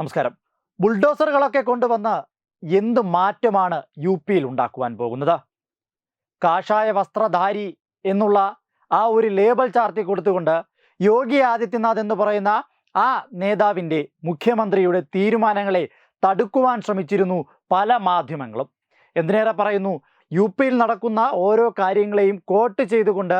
നമസ്കാരം. ബുൾഡോസറുകളൊക്കെ കൊണ്ടുവന്ന് എന്ത് മാറ്റമാണ് യു പിയിൽ ഉണ്ടാക്കുവാൻ പോകുന്നത്? കാഷായ വസ്ത്രധാരി എന്നുള്ള ആ ഒരു ലേബൽ ചാർത്തി കൊടുത്തുകൊണ്ട് യോഗി ആദിത്യനാഥ് എന്ന് പറയുന്ന ആ നേതാവിന്റെ മുഖ്യമന്ത്രിയുടെ തീരുമാനങ്ങളെ തടുക്കുവാൻ ശ്രമിച്ചിരുന്നു പല മാധ്യമങ്ങളും. എന്തിനേറെ പറയുന്നു? യു പിയിൽ നടക്കുന്ന ഓരോ കാര്യങ്ങളെയും കോട്ട് ചെയ്തുകൊണ്ട്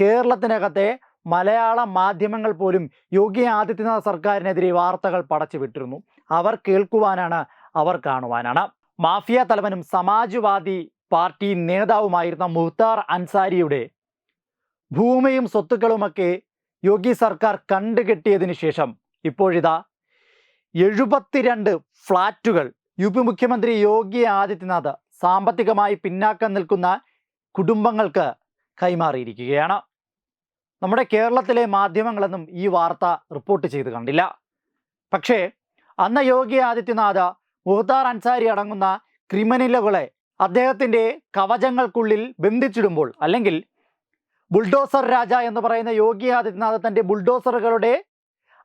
കേരളത്തിനകത്തെ മലയാള മാധ്യമങ്ങൾ പോലും യോഗി ആദിത്യനാഥ് സർക്കാരിനെതിരെ വാർത്തകൾ പടച്ചു വിട്ടിരുന്നു. അവർ കേൾക്കുവാനാണ് അവർ കാണുവാനാണ്. മാഫിയ തലവനും സമാജ്വാദി പാർട്ടി നേതാവുമായിരുന്ന മുഹ്താർ അൻസാരിയുടെ ഭൂമിയും സ്വത്തുക്കളുമൊക്കെ യോഗി സർക്കാർ കണ്ടുകെട്ടിയതിനു ശേഷം ഇപ്പോഴിതാ എഴുപത്തിരണ്ട് ഫ്ലാറ്റുകൾ യു പി മുഖ്യമന്ത്രി യോഗി ആദിത്യനാഥ് സാമ്പത്തികമായി പിന്നാക്കം നിൽക്കുന്ന കുടുംബങ്ങൾക്ക് കൈമാറിയിരിക്കുകയാണ്. നമ്മുടെ കേരളത്തിലെ മാധ്യമങ്ങളൊന്നും ഈ വാർത്ത റിപ്പോർട്ട് ചെയ്ത് കണ്ടില്ല. പക്ഷേ അന്ന് യോഗി ആദിത്യനാഥ് മുഹ്താർ അൻസാരി അടങ്ങുന്ന ക്രിമിനലുകളെ അദ്ദേഹത്തിന്റെ കവചങ്ങൾക്കുള്ളിൽ ബന്ധിച്ചിടുമ്പോൾ അല്ലെങ്കിൽ ബുൾഡോസർ രാജ എന്ന് പറയുന്ന യോഗി ആദിത്യനാഥ് തന്റെ ബുൾഡോസറുകളുടെ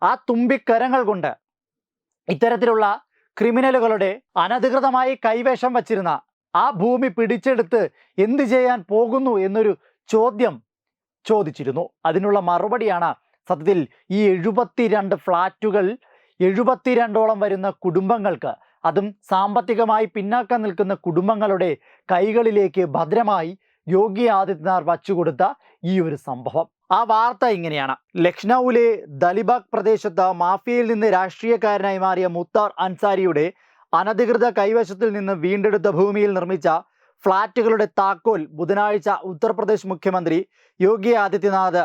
ആ തുമ്പിക്കരങ്ങൾ കൊണ്ട് ഇത്തരത്തിലുള്ള ക്രിമിനലുകളുടെ അനധികൃതമായി കൈവേഷം വച്ചിരുന്ന ആ ഭൂമി പിടിച്ചെടുത്ത് എന്ത് ചെയ്യാൻ പോകുന്നു എന്നൊരു ചോദ്യം ചോദിച്ചിരുന്നു. അതിനുള്ള മറുപടിയാണ് സത്യത്തിൽ ഈ എഴുപത്തിരണ്ട് ഫ്ലാറ്റുകൾ എഴുപത്തിരണ്ടോളം വരുന്ന കുടുംബങ്ങൾക്ക് അതും സാമ്പത്തികമായി പിന്നാക്കം നിൽക്കുന്ന കുടുംബങ്ങളുടെ കൈകളിലേക്ക് ഭദ്രമായി യോഗി ആദിത്യനാഥ് വച്ചുകൊടുത്ത ഈ ഒരു സംഭവം. ആ വാർത്ത ഇങ്ങനെയാണ്. ലക്നൌവിലെ ദലിബാഗ് പ്രദേശത്ത് മാഫിയയിൽ നിന്ന് രാഷ്ട്രീയക്കാരനായി മാറിയ മുത്താർ അൻസാരിയുടെ അനധികൃത കൈവശത്തിൽ നിന്ന് വീണ്ടെടുത്ത ഭൂമിയിൽ നിർമ്മിച്ച ഫ്ളാറ്റുകളുടെ താക്കോൽ ബുധനാഴ്ച ഉത്തർപ്രദേശ് മുഖ്യമന്ത്രി യോഗി ആദിത്യനാഥ്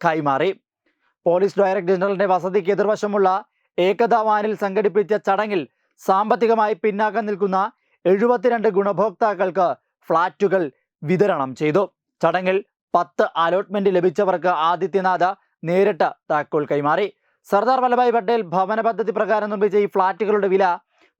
കൈമാറി. പോലീസ് ഡയറക്ടർ ജനറലിന്റെ വസതിക്ക് എതിർവശമുള്ള ഏകതാ വാനിൽ സംഘടിപ്പിച്ച ചടങ്ങിൽ സാമ്പത്തികമായി പിന്നാക്കം നിൽക്കുന്ന എഴുപത്തിരണ്ട് ഗുണഭോക്താക്കൾക്ക് ഫ്ളാറ്റുകൾ വിതരണം ചെയ്തു. ചടങ്ങിൽ പത്ത് അലോട്ട്മെന്റ് ലഭിച്ചവർക്ക് ആദിത്യനാഥ് നേരിട്ട് താക്കോൽ കൈമാറി. സർദാർ വല്ലഭായ് പട്ടേൽ ഭവന പദ്ധതി പ്രകാരം നിർമ്മിച്ച ഈ ഫ്ളാറ്റുകളുടെ വില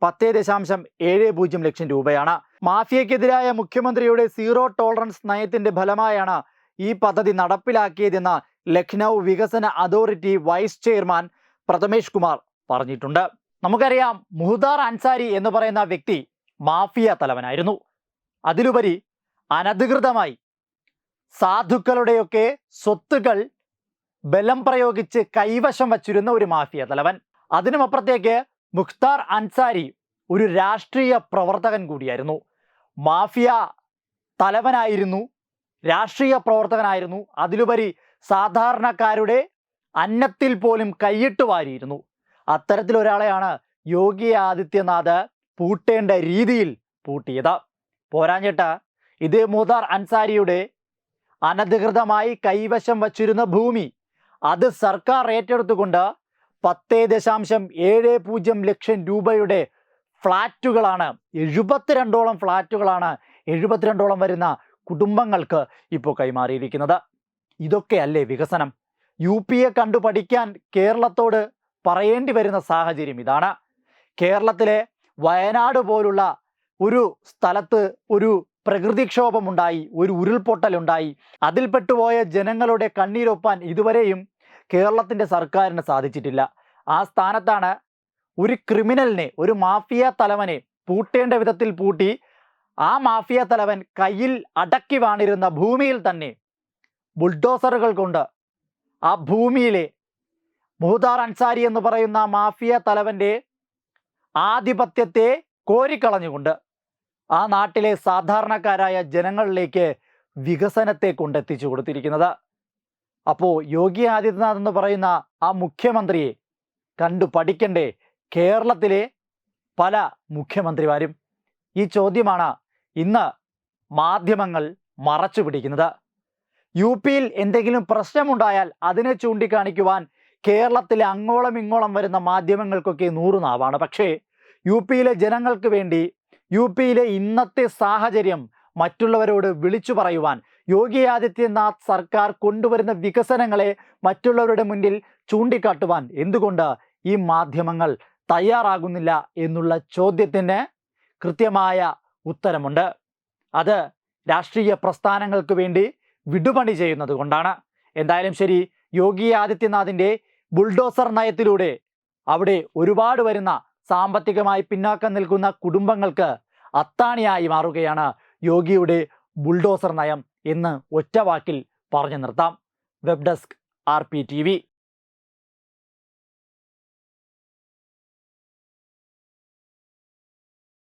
പത്ത് ദശാംശം ഏഴ് പൂജ്യം ലക്ഷം രൂപയാണ്. മാഫിയക്കെതിരായ മുഖ്യമന്ത്രിയുടെ സീറോ ടോളറൻസ് നയത്തിന്റെ ഫലമായാണ് ഈ പദ്ധതി നടപ്പിലാക്കിയതെന്ന് ലക്നൗ വികസന authority vice chairman Prathamesh Kumar പറഞ്ഞിട്ടുണ്ട്. നമുക്കറിയാം മുഹ്താർ അൻസാരി എന്ന് പറയുന്ന വ്യക്തി മാഫിയ തലവനായിരുന്നു. അതിലുപരി അനധികൃതമായി സാധുക്കളുടെയൊക്കെ സ്വത്തുക്കൾ ബലം പ്രയോഗിച്ച് കൈവശം വച്ചിരുന്ന ഒരു മാഫിയ തലവൻ. അതിനുമപ്പുറത്തേക്ക് മുഖ്താർ അൻസാരി ഒരു രാഷ്ട്രീയ പ്രവർത്തകൻ കൂടിയായിരുന്നു. മാഫിയ തലവനായിരുന്നു രാഷ്ട്രീയ പ്രവർത്തകനായിരുന്നു. അതിലുപരി സാധാരണക്കാരുടെ അന്നത്തിൽ പോലും കൈയിട്ട് വാരിയിരുന്നു. അത്തരത്തിലൊരാളെയാണ് യോഗി ആദിത്യനാഥ് പൂട്ടേണ്ട രീതിയിൽ പൂട്ടിയത്. പോരാഞ്ഞിട്ട് ഇത് മുതാർ അൻസാരിയുടെ അനധികൃതമായി കൈവശം വച്ചിരുന്ന ഭൂമി. അത് സർക്കാർ ഏറ്റെടുത്തുകൊണ്ട് പത്ത് ദശാംശം ഏഴ് പൂജ്യം ലക്ഷം രൂപയുടെ ഫ്ലാറ്റുകളാണ്. എഴുപത്തിരണ്ടോളം ഫ്ലാറ്റുകളാണ് എഴുപത്തിരണ്ടോളം വരുന്ന കുടുംബങ്ങൾക്ക് ഇപ്പോൾ കൈമാറിയിരിക്കുന്നത്. ഇതൊക്കെയല്ലേ വികസനം? യു പിയെ കണ്ടു പഠിക്കാൻ കേരളത്തോട് പറയേണ്ടി വരുന്ന സാഹചര്യം ഇതാണ്. കേരളത്തിലെ വയനാട് പോലുള്ള ഒരു സ്ഥലത്ത് ഒരു പ്രകൃതിക്ഷോഭമുണ്ടായി ഒരു ഉരുൾപൊട്ടലുണ്ടായി. അതിൽപ്പെട്ടുപോയ ജനങ്ങളുടെ കണ്ണീരൊപ്പാൻ ഇതുവരെയും കേരളത്തിന്റെ സർക്കാരിന് സാധിച്ചിട്ടില്ല. ആ സ്ഥാനത്താണ് ഒരു ക്രിമിനലിനെ ഒരു മാഫിയ തലവനെ പൂട്ടേണ്ട വിധത്തിൽ പൂട്ടി ആ മാഫിയ തലവൻ കയ്യിൽ അടക്കി വാണിരുന്ന ഭൂമിയിൽ തന്നെ ബുൾഡോസറുകൾ കൊണ്ട് ആ ഭൂമിയിലെ മുഹദാർ അൻസാരി എന്ന് പറയുന്ന മാഫിയ തലവന്റെ ആധിപത്യത്തെ കോരിക്കളഞ്ഞുകൊണ്ട് ആ നാട്ടിലെ സാധാരണക്കാരായ ജനങ്ങളിലേക്ക് വികസനത്തെ കൊണ്ടെത്തിച്ചു കൊടുത്തിരിക്കുന്നത്. അപ്പോൾ യോഗി ആദിത്യനാഥ് എന്ന് പറയുന്ന ആ മുഖ്യമന്ത്രിയെ കണ്ടു പഠിക്കണ്ടേ? കേരളത്തിലെ പല മുഖ്യമന്ത്രിമാരും ഈ ചോദ്യമാണ് ഇന്ന് മാധ്യമങ്ങൾ മറച്ചു പിടിക്കുന്നത്. യു പിയിൽ എന്തെങ്കിലും പ്രശ്നമുണ്ടായാൽ അതിനെ ചൂണ്ടിക്കാണിക്കുവാൻ കേരളത്തിലെ അങ്ങോളം ഇങ്ങോളം വരുന്ന മാധ്യമങ്ങൾക്കൊക്കെ നൂറ് നാവാണ്. പക്ഷേ യു പിയിലെ ജനങ്ങൾക്ക് വേണ്ടി യു പിയിലെ ഇന്നത്തെ സാഹചര്യം മറ്റുള്ളവരോട് വിളിച്ചു പറയുവാൻ യോഗി ആദിത്യനാഥ് സർക്കാർ കൊണ്ടുവരുന്ന വികസനങ്ങളെ മറ്റുള്ളവരുടെ മുന്നിൽ ചൂണ്ടിക്കാട്ടുവാൻ എന്തുകൊണ്ട് ഈ മാധ്യമങ്ങൾ തയ്യാറാകുന്നില്ല എന്നുള്ള ചോദ്യത്തിന് കൃത്യമായ ഉത്തരമുണ്ട്. അത് രാഷ്ട്രീയ പ്രസ്ഥാനങ്ങൾക്ക് വേണ്ടി വിടുപണി ചെയ്യുന്നത് കൊണ്ടാണ്. എന്തായാലും ശരി യോഗി ആദിത്യനാഥിന്റെ ബുൾഡോസർ നയത്തിലൂടെ അവിടെ ഒരുപാട് വരുന്ന സാമ്പത്തികമായി പിന്നാക്കം നിൽക്കുന്ന കുടുംബങ്ങൾക്ക് അത്താണിയായി മാറുകയാണ് യോഗിയുടെ ബുൾഡോസർ നയം. എന്ന് ഒറ്റ വാക്കിൽ പറഞ്ഞു നിർത്താം. Web desk R P T V.